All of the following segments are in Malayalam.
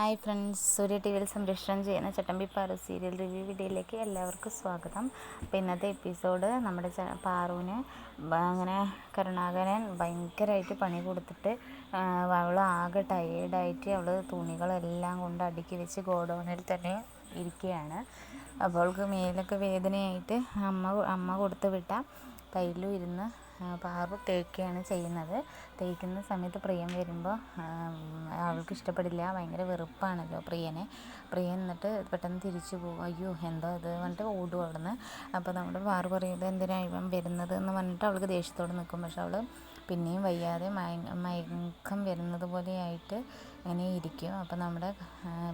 ഹായ് ഫ്രണ്ട്സ് സൂര്യ ടി വിയിൽ സംരക്ഷണം ചെയ്യുന്ന ചട്ടമ്പി പാറു സീരിയൽ റിവ്യൂ വീഡിയോയിലേക്ക് എല്ലാവർക്കും സ്വാഗതം. അപ്പോൾ ഇന്നത്തെ എപ്പിസോഡ് നമ്മുടെ പാറുവിന് അങ്ങനെ കരുണാകരൻ ഭയങ്കരമായിട്ട് പണി കൊടുത്തിട്ട് അവൾ ആകെ ടയേർഡായിട്ട് അവൾ തുണികളെല്ലാം കൊണ്ട് അടുക്കി വെച്ച് ഗോഡൗണിൽ തന്നെ ഇരിക്കുകയാണ്. അപ്പോൾ അവൾക്ക് മേലൊക്കെ വേദനയായിട്ട് അമ്മ അമ്മ കൊടുത്ത് വിട്ട തൈലും ഇരുന്ന് പാറു തേക്കുകയാണ് ചെയ്യുന്നത്. തേക്കുന്ന സമയത്ത് പ്രിയൻ വരുമ്പോൾ അവൾക്ക് ഇഷ്ടപ്പെടില്ല. ഭയങ്കര വെറുപ്പാണല്ലോ പ്രിയനെ. പ്രിയൻ എന്നിട്ട് പെട്ടെന്ന് തിരിച്ചു പോകും. അയ്യോ എന്തോ ഇത്? പറഞ്ഞിട്ട് ഓടും അവിടുന്ന്. അപ്പോൾ നമ്മുടെ പാറു പറയുന്നത് എന്തിനാണ് ഇവൻ വരുന്നത്? എന്ന് പറഞ്ഞിട്ട് അവൾക്ക് ദേഷ്യത്തോടെ നിൽക്കും പക്ഷെ അവൾ പിന്നെയും വയ്യാതെ മയക്കം വരുന്നത് പോലെയായിട്ട് ഇങ്ങനെ ഇരിക്കും. അപ്പോൾ നമ്മുടെ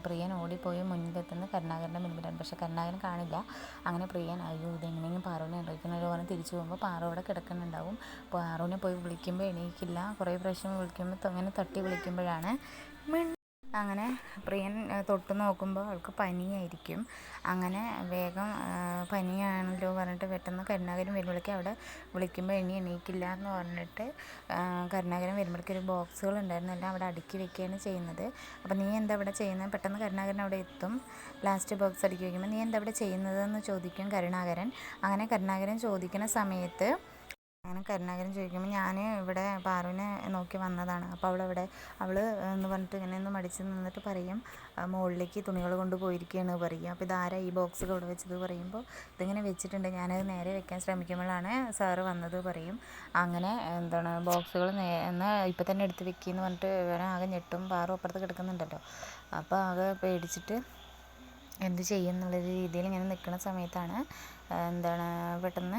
പ്രിയൻ ഓടിപ്പോയി മുന്നിലെത്തുന്ന കരുണാകരന്റെ മുൻപിലാണ് പക്ഷേ കരുണാകരൻ കാണില്ല. അങ്ങനെ പ്രിയൻ അയ്യോ ഇതെങ്ങനെയെങ്കിലും പാറുവിനെ എണീക്കണമല്ലോ പറഞ്ഞ് തിരിച്ചു പോകുമ്പോൾ പാറു അവിടെ കിടക്കുന്നുണ്ടാവും. പാറുവിനെ പോയി വിളിക്കുമ്പോൾ എണീക്കില്ല. കുറേ പ്രാവശ്യം വിളിക്കുമ്പോൾ അങ്ങനെ തട്ടി വിളിക്കുമ്പോഴാണ് അങ്ങനെ പ്രിയൻ തൊട്ട് നോക്കുമ്പോൾ അവൾക്ക് പനിയായിരിക്കും. അങ്ങനെ വേഗം പനിയാണല്ലോ പറഞ്ഞിട്ട് പെട്ടെന്ന് കരുണാകരൻ വരുമ്പോഴേക്കും അവിടെ വിളിക്കുമ്പോൾ ഇനി എണീക്കില്ല എന്ന് പറഞ്ഞിട്ട് കരുണാകരൻ വരുമ്പോഴേക്കും ഒരു ബോക്സുകൾ ഉണ്ടായിരുന്നു എല്ലാം അവിടെ അടുക്കി വെക്കുകയാണ് ചെയ്യുന്നത്. അപ്പോൾ നീ എന്താ ഇവിടെ ചെയ്യുന്നത് പെട്ടെന്ന് കരുണാകരൻ അവിടെ എത്തും. ലാസ്റ്റ് ബോക്സ് അടുക്കി വയ്ക്കുമ്പോൾ നീ എന്താ ഇവിടെ ചെയ്യുന്നതെന്ന് ചോദിക്കും കരുണാകരൻ. അങ്ങനെ കരുണാകരൻ ചോദിക്കുന്ന സമയത്ത് അങ്ങനെ കരുണാകരൻ ചോദിക്കുമ്പോൾ ഞാൻ ഇവിടെ പാറുവിനെ നോക്കി വന്നതാണ്. അപ്പോൾ അവളവിടെ അവൾ എന്ന് പറഞ്ഞിട്ട് ഇങ്ങനെ ഒന്ന് മടിച്ച് നിന്നിട്ട് പറയും മുകളിലേക്ക് തുണികൾ കൊണ്ട് പോയിരിക്കുകയാണ് പറയും. അപ്പോൾ ഇതാരാ ഈ ബോക്സ് ഇവിടെ വെച്ചത് പറയുമ്പോൾ ഇതിങ്ങനെ വെച്ചിട്ടുണ്ട് ഞാനത് നേരെ വെക്കാൻ ശ്രമിക്കുമ്പോഴാണ് സാറ് വന്നത് പറയും. അങ്ങനെ എന്താണ് ബോക്സുകൾ എന്നാൽ ഇപ്പം തന്നെ എടുത്ത് വെക്കിയെന്ന് പറഞ്ഞിട്ട് ആകെ ഞെട്ടും പാറും അപ്പുറത്ത് കിടക്കുന്നുണ്ടല്ലോ. അപ്പോൾ ആകെ പേടിച്ചിട്ട് എന്ത് ചെയ്യും എന്നുള്ളൊരു രീതിയിൽ ഇങ്ങനെ നിൽക്കുന്ന സമയത്താണ് എന്താണ് പെട്ടെന്ന്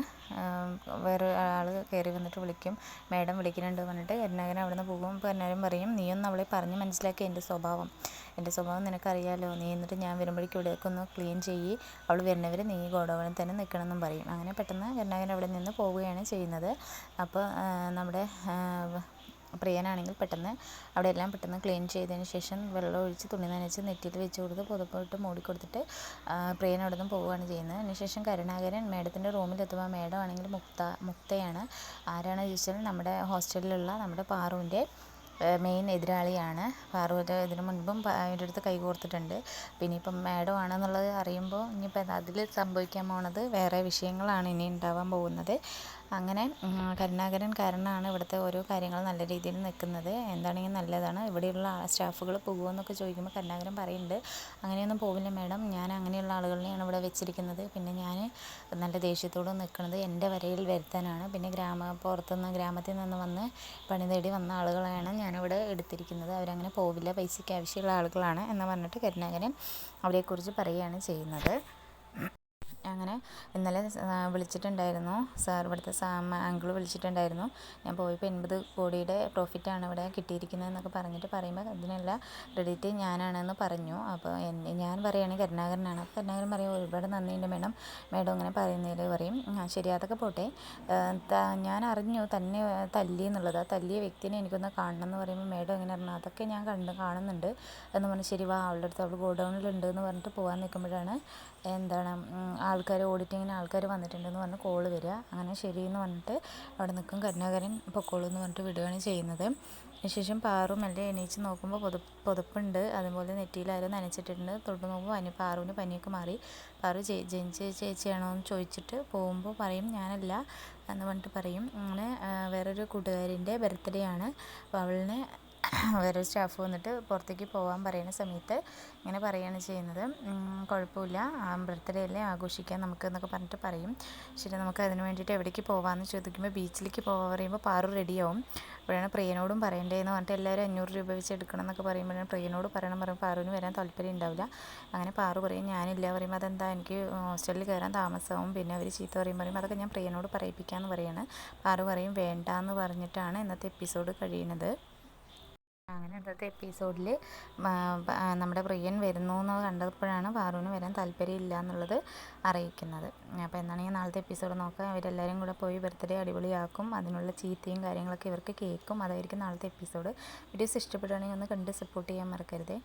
വേറെ ആൾ കയറി വന്നിട്ട് വിളിക്കും. മാഡം വിളിക്കുന്നുണ്ട് പറഞ്ഞിട്ട് കരുണാകരൻ അവിടെ നിന്ന് പോകും. കരുണാകരൻ പറയും നീയൊന്ന് അവളെ പറഞ്ഞ് മനസ്സിലാക്കി എന്റെ സ്വഭാവം. എന്റെ സ്വഭാവം നിനക്കറിയാലോ നീ എന്നിട്ട് ഞാൻ വരുമ്പോഴേക്കും ഇവിടെയൊക്കെ ഒന്ന് ക്ലീൻ ചെയ്യ്. അവൾ വരുന്നവർ നീ ഗോഡൗണിൽ തന്നെ നിൽക്കണമെന്നും പറയും. അങ്ങനെ പെട്ടെന്ന് കരുണാകരൻ അവിടെ നിന്ന് പോവുകയാണ് ചെയ്യുന്നത്. അപ്പോൾ നമ്മുടെ പ്രിയനാണെങ്കിൽ പെട്ടെന്ന് അവിടെ എല്ലാം പെട്ടെന്ന് ക്ലീൻ ചെയ്തതിന് ശേഷം വെള്ളം ഒഴിച്ച് തുണി നനച്ച് നെറ്റിയിൽ വെച്ച് കൊടുത്ത് പുതപ്പിട്ട് മൂടിക്കൊടുത്തിട്ട് പ്രിയൻ അവിടെ നിന്ന് പോവുകയാണ് ചെയ്യുന്നത്. അതിനുശേഷം കരുണാകരൻ മേഡത്തിന്റെ റൂമിലെത്തുമ്പോൾ മേഡം ആണെങ്കിൽ മുക്ത മുക്തയാണ്. ആരാണ് ചോദിച്ചാൽ നമ്മുടെ ഹോസ്റ്റലിലുള്ള നമ്മുടെ പാറുവിന്റെ മെയിൻ എതിരാളിയാണ്. പാർവതി ഇതിനു മുൻപും അതിന്റെ അടുത്ത് കൈ കോർത്തിട്ടുണ്ട്. പിന്നെ ഇപ്പം മാഡം ആണെന്നുള്ളത് അറിയുമ്പോൾ ഇനിയിപ്പോൾ അതിൽ സംഭവിക്കാൻ പോണത് വേറെ വിഷയങ്ങളാണ് ഇനി ഉണ്ടാവാൻ പോകുന്നത്. അങ്ങനെ കരുണാകരൻ കാരണമാണ് ഇവിടുത്തെ ഓരോ കാര്യങ്ങൾ നല്ല രീതിയിൽ നിൽക്കുന്നത്. എന്താണെങ്കിൽ നല്ലതാണ്. ഇവിടെയുള്ള സ്റ്റാഫുകൾ പോകുമോ എന്നൊക്കെ ചോദിക്കുമ്പോൾ കരുണാകരൻ പറയുന്നുണ്ട്. അങ്ങനെയൊന്നും പോവില്ല മാഡം. ഞാൻ അങ്ങനെയുള്ള ആളുകളെയാണ് ഇവിടെ വെച്ചിരിക്കുന്നത്. പിന്നെ ഞാൻ നല്ല ദേഷ്യത്തോടെ നിൽക്കുന്നത് എന്റെ വരയിൽ വരുത്താനാണ്. പിന്നെ ഗ്രാമ പുറത്തുനിന്ന് ഗ്രാമത്തിൽ നിന്ന് വന്ന് പണി തേടി വന്ന ആളുകളാണ് ഞാനിവിടെ എടുത്തിരിക്കുന്നത്. അവരങ്ങനെ പോവില്ല. പൈസയ്ക്ക് ആവശ്യമുള്ള ആളുകളാണ് എന്ന് പറഞ്ഞിട്ട് കരുണാകരൻ അവരെക്കുറിച്ച് പറയുകയാണ് ചെയ്യുന്നത്. അങ്ങനെ ഇന്നലെ വിളിച്ചിട്ടുണ്ടായിരുന്നു. സാർ ഇവിടുത്തെ അങ്കിൾ വിളിച്ചിട്ടുണ്ടായിരുന്നു. ഞാൻ പോയപ്പോൾ എൺപത് കോടിയുടെ പ്രോഫിറ്റാണ് ഇവിടെ കിട്ടിയിരിക്കുന്നത് എന്നൊക്കെ പറഞ്ഞിട്ട് പറയുമ്പോൾ അതിനുള്ള ക്രെഡിറ്റ് ഞാനാണെന്ന് പറഞ്ഞു. അപ്പോൾ ഞാൻ പറയുകയാണെങ്കിൽ കരുണാകരനാണ്. അപ്പോൾ കരുണാകരൻ പറയും ഒരുപാട് നന്ദിയുണ്ട് മേഡം. മേഡം അങ്ങനെ പറയുന്നതിൽ പറയും ശരി അതൊക്കെ പോട്ടെ. ഞാൻ അറിഞ്ഞു തന്നെ തല്ലി എന്നുള്ളത്. ആ തല്ലിയ വ്യക്തിനെ എനിക്കൊന്ന് കാണണം എന്ന് പറയുമ്പോൾ മേഡം എങ്ങനെ പറഞ്ഞു അതൊക്കെ ഞാൻ കണ്ട് കാണുന്നുണ്ട്. എന്ന് പറഞ്ഞ് ശരി വാ അവളുടെ അടുത്ത് അവൾ ഗോഡൗണിലുണ്ട് എന്ന് പറഞ്ഞിട്ട് പോകാൻ നിൽക്കുമ്പോഴാണ് എന്താണ് ആൾക്കാർ ഓഡിറ്റിങ്ങിന് ആൾക്കാർ വന്നിട്ടുണ്ടെന്ന് പറഞ്ഞ് കോൾ വരിക അങ്ങനെ ശരിയെന്ന് പറഞ്ഞിട്ട് അവിടെ നിൽക്കും കരുണാകരൻ പൊക്കോളൂ എന്ന് പറഞ്ഞിട്ട് വിടുകയാണ് ചെയ്യുന്നത്. അതിനുശേഷം പാറു മെല്ലെ എണീച്ച് നോക്കുമ്പോൾ പുത പുതപ്പുണ്ട്. അതുപോലെ നെറ്റിയിലാരും നനച്ചിട്ടുണ്ട്. തൊട്ട് നോക്കുമ്പോൾ പനി പാറുവിന് പനിയൊക്കെ മാറി. പാറു ചേ ജനിച്ച് ചേച്ചിയാണോ എന്ന് ചോദിച്ചിട്ട് പോകുമ്പോൾ പറയും ഞാനല്ല എന്ന് പറഞ്ഞിട്ട് പറയും. അങ്ങനെ വേറൊരു കൂട്ടുകാരിന്റെ ബർത്ത്ഡേ ആണ്. അപ്പോൾ അവളിനെ വേറെ സ്റ്റാഫ് വന്നിട്ട് പുറത്തേക്ക് പോകാൻ പറയുന്ന സമയത്ത് ഇങ്ങനെ പറയുകയാണ് ചെയ്യുന്നത്. കുഴപ്പമില്ല. ബർത്ത്ഡേ അല്ലേ ആഘോഷിക്കാം നമുക്ക് എന്നൊക്കെ പറഞ്ഞിട്ട് പറയും. ശരി നമുക്ക് അതിന് വേണ്ടിയിട്ട് എവിടേക്ക് പോകാമെന്ന് ചോദിക്കുമ്പോൾ ബീച്ചിലേക്ക് പോകാൻ പറയുമ്പോൾ പാറു റെഡിയാവും. അപ്പോഴാണ് പ്രിയനോടും പറയണ്ടേന്ന് പറഞ്ഞിട്ട് എല്ലാവരും അഞ്ഞൂറ് രൂപ വെച്ച് എടുക്കണം എന്നൊക്കെ പറയുമ്പോഴാണ് പ്രിയനോട് പറയണം പറയുമ്പോൾ പാറുവിന് വരാൻ താല്പര്യം ഉണ്ടാവില്ല. അങ്ങനെ പാറു പറയും ഞാനില്ല. പറയുമ്പോൾ അതെന്താ? എനിക്ക് ഹോസ്റ്റലിൽ കയറാൻ താമസവും പിന്നെ അവർ ചീത്ത പറയും പറയും. അതൊക്കെ ഞാൻ പ്രിയനോട് പറയിപ്പിക്കാമെന്ന് പറയാണ്. പാറു പറയും വേണ്ട എന്ന് പറഞ്ഞിട്ടാണ് ഇന്നത്തെ എപ്പിസോഡ് കഴിയുന്നത് അങ്ങനെ ഇന്നത്തെ എപ്പിസോഡിൽ നമ്മുടെ പ്രിയൻ വരുന്നു എന്ന് കണ്ടപ്പോഴാണ് പാറുവിന് വരാൻ താല്പര്യമില്ല എന്നുള്ളത് അറിയിക്കുന്നത്. അപ്പോൾ എന്താണെങ്കിൽ നാളത്തെ എപ്പിസോഡ് നോക്കാം ഇവരെല്ലാവരും കൂടെ പോയി ബർത്ത്ഡേ അടിപൊളിയാക്കും. അതിനുള്ള ചീത്തയും കാര്യങ്ങളൊക്കെ ഇവർക്ക് കേൾക്കും. അതായിരിക്കും നാളത്തെ എപ്പിസോഡ്. വീഡിയോസ് ഇഷ്ടപ്പെടുകയാണെങ്കിൽ ഒന്ന് കണ്ട് സപ്പോർട്ട് ചെയ്യാൻ മറക്കരുതേ.